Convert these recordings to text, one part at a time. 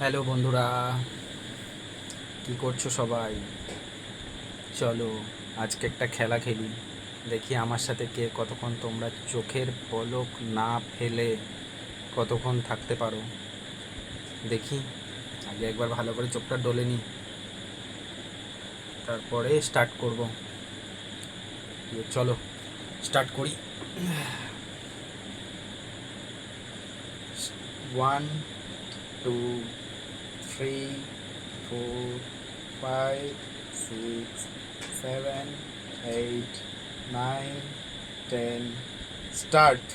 Hello বন্ধুরা, কি করছ সবাই? চলো, আজকে একটা খেলা খেলি। দেখি আমার সাথে কে কতক্ষণ তোমরা চোখের পলক না ফেলে কতক্ষণ থাকতে পারো। দেখি, আগে একবার ভালো করে চোখটা ডলে নি তারপরে স্টার্ট করব। চলো স্টার্ট করি। One two three four five six seven eight nine ten start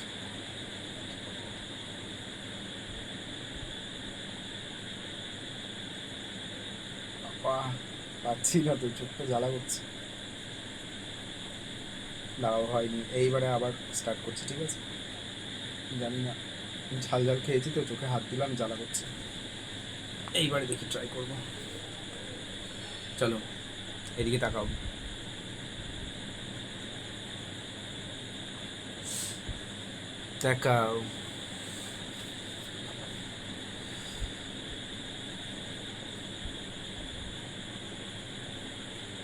পাচ্ছি না তো, চোখটা জ্বালা করছে। দাঁড়াও হয়নি। এইবারে আবার স্টার্ট করছি, ঠিক আছে? জানি না। ঝাল ঝাল খেয়েছি তো, চোখে হাত দিলাম, জ্বালা করছে। এইবারে দেখি ট্রাই করব। চলো, এদিকে তাকাও। তাকাও।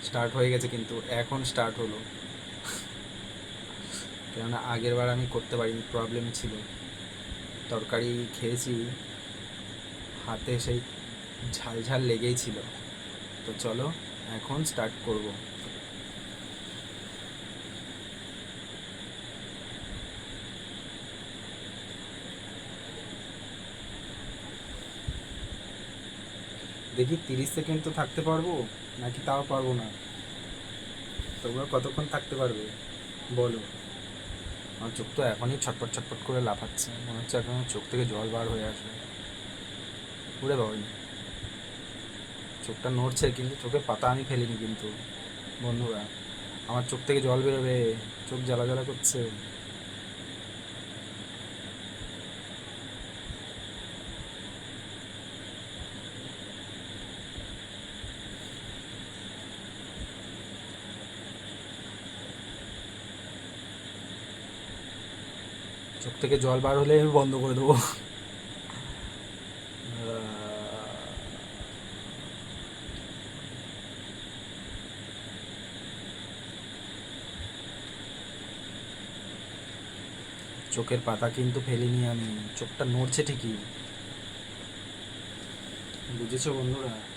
স্টার্ট হয়ে গেছে কিন্তু, এখন স্টার্ট হলো। কেননা আগের বার আমি করতে পারিনি প্রবলেম ছিল। তরকারি খেয়েছি, হাতে সেই ঝাল ঝাল লেগেই ছিল। তো চলো, এখন স্টার্ট করব। দেখি তিরিশ সেকেন্ড তো থাকতে পারব, নাকি তাও পারব না? তোমরা কতক্ষণ থাকতে পারবে? বলো। আমার চোখ তো এখনই ছটপট ছটপট করে লাফাচ্ছে। মনে হচ্ছে এখন চোখ থেকে জল বার হয়ে আসবে। পুরে বাবাই। চোখটা নড়ছে, কিন্তু চোখে পাতা আমি ফেলিনি কিন্তু, বন্ধুরা। আমার চোখ থেকে জল বেরোবে, চোখ জ্বালা জ্বালা করছে। চোখ থেকে জল বার হলে আমি বন্ধ করে দেবো। চোখের পাতা কিন্তু ফেলিনি আমি। চোখটা নড়ছে ঠিকই। বুঝেছ বন্ধুরা?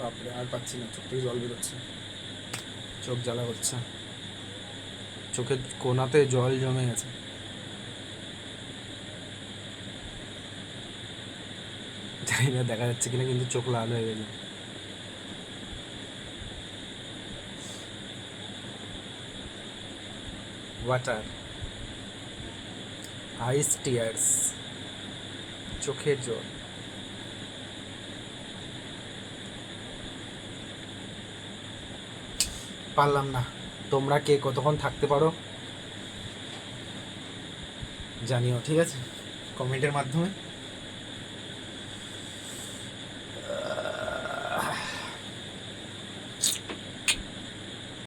বাপরে, আর পাচ্ছি না, চোখ জল বেরোচ্ছে। চোখ জ্বালা হচ্ছে চোখের কোনাতে জল জমে গেছে। জানি না, দেখা যাচ্ছে কিনা, কিন্তু চোখ লাল হয়ে গেছে। ওয়াটার আইস টিয়ার্স চোখের জল। পারলাম না। তোমরা কে কতক্ষণ থাকতে পারো? জানিও ঠিক আছে? কমেন্টের মাধ্যমে।